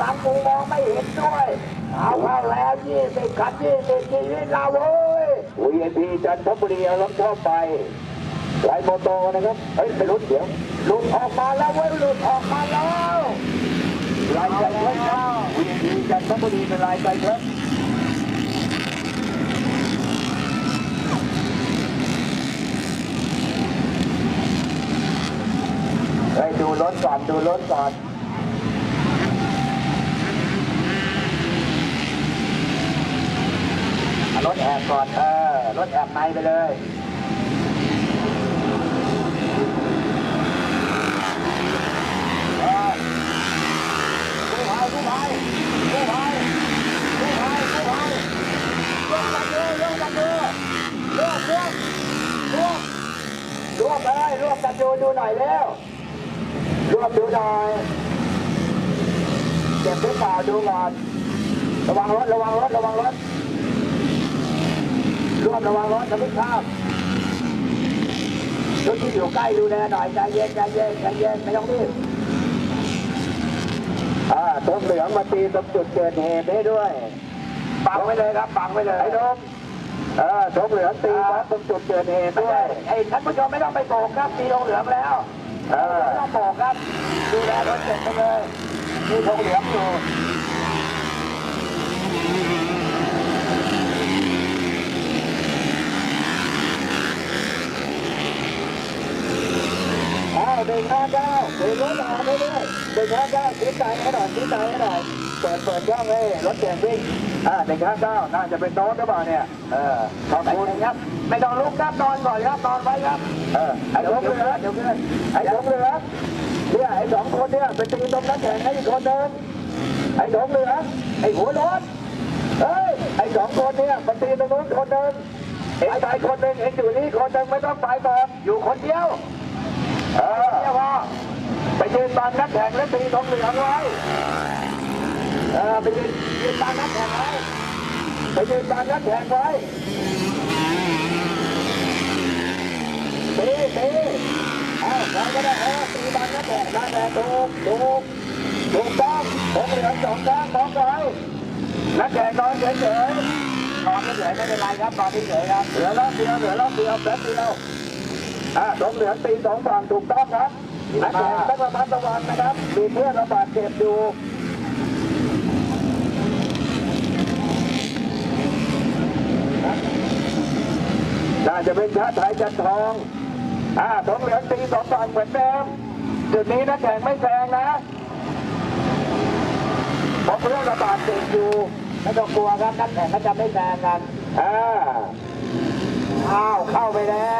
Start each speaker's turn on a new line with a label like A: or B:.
A: อยู่หลังกูมองไม่เห็นด้วย เอาเข้าแล้วยี่สิบคันยี่สิบชีวิตเราเว้ย
B: VIP จันทบุรีเอารถเข้าไปไลน์โมโตนะครับ เฮ้ยไปรุ่นเดี๋ยว
A: หลุดออกมาแล้วเว้ยหลุดออกมาแล้ว
B: ลายใจเล็กครับ VIP จันทบุรีเป็นลายใจเล็ก
A: เฮ้ยดูรถก่อนดูรถก่อนเอารถแอบ ก่อน เออ รถแอบในไปเลยรวมกันดูร่วมกันดูร่วมร่วมร่วมร่วมเลยรวมกันดูดูหน่อยเร็วรวมดูหน่อยเจ็บหรือเปล่าดูก่อนระวังรถระวังรถระวังรถ รวมระวังรถจะไม่ข้ามรถที่อยู่ใกล้ดูแลหน่อยใจเย็นใจเย็นใจเย็นไม่ต้องรีบ
B: อ่าธงเหลืองมาตีตรงจุดเกิดเหตุให้ด้วย
A: บังไว้เลยครับบังไว้เลย
B: ไอ้ดมเออธงเหลืองตีครับตรงจุดเกิดเหตุ
A: ไม่
B: ด้ว
A: ใช่
B: ย
A: ไอ้ท่านผู้ชมไม่ต้องไปโบกครับมีธงเหลืองแล้ว
B: เออ
A: ไม่ต้องโบกครับดูแลรถเสร็จไปเลยมีธงเหลืองอยู่
B: อ้าว หนึ่งห้าเก้าเปิดรถออกไปด้วยหนึ่งห้าเก้าชี้ใจให้หน่อยชี้ใจให้หน่อยเปิดเปิดช่องให้รถเก่งวิ่งอ่าหนึ่งห้าเก้าน่าจะเป็นโน้ตหรือเปล่าเนี่ยเออขอบ
A: ไม่
B: คุณ
A: ครับไม่ต้องลุกครับนอนก่อนครับนอนไว้ครับ
B: เออไอ้ธงเหลือง
A: เดี๋ยวขึ้น
B: ไอ้ธงเหลือเนี่ยไอ้สองคนเนี่ยไปตีตรงนั้นแข่งให้อีกคนเดิมไอ้ธงเหลือไอ้หัวรถเฮ้ยไอ้สองคนเนี่ยไปตีตรงนู้นคนเดิมเอ็งไปคนหนึ่งเอ็งอยู่นี่คนหนึ่งไม่ต้องไปต่อ
A: อยู่คนเดียว
B: เออ
A: ยื
B: นตามนักแข่งและตีธงเหลืองไว้เออไปยืนยืนตามนักแข่งไว้ไปยืนตามนักแข่งไว้ตีตีเอาใครก็ได้เออตีตามนักแข่งนั่นแหละถูกถูกถูกต้องธงเหลืองสองข้างมองไปนักแข่งนอนเฉย
A: นอนเฉยๆไม่เป็นไรครับนอนเฉยๆครับ
B: เหลือรอบเดียวเหลือรอบเดียวแป๊บเดียวอ่าธงเหลืองตีสองฝั่งถูกต้องครับ นักแข่งต้องระมัดระวังนะครับ มีเพื่อนระบาดเจ็บอยู่น่าจะเป็นชาติไทยจันทอง อ่าสองเหลืองตีสองฝั่งเหมือนเดิม จุดนี้นักแข่งไม่แซงนะเพราะเพื่อนระบาดติดอยู่
A: ไม่ต้องกลัวครับนักแข่งก็จะไม่แซงกัน
B: อ่า
A: อ้าว เข้าไปแล้ว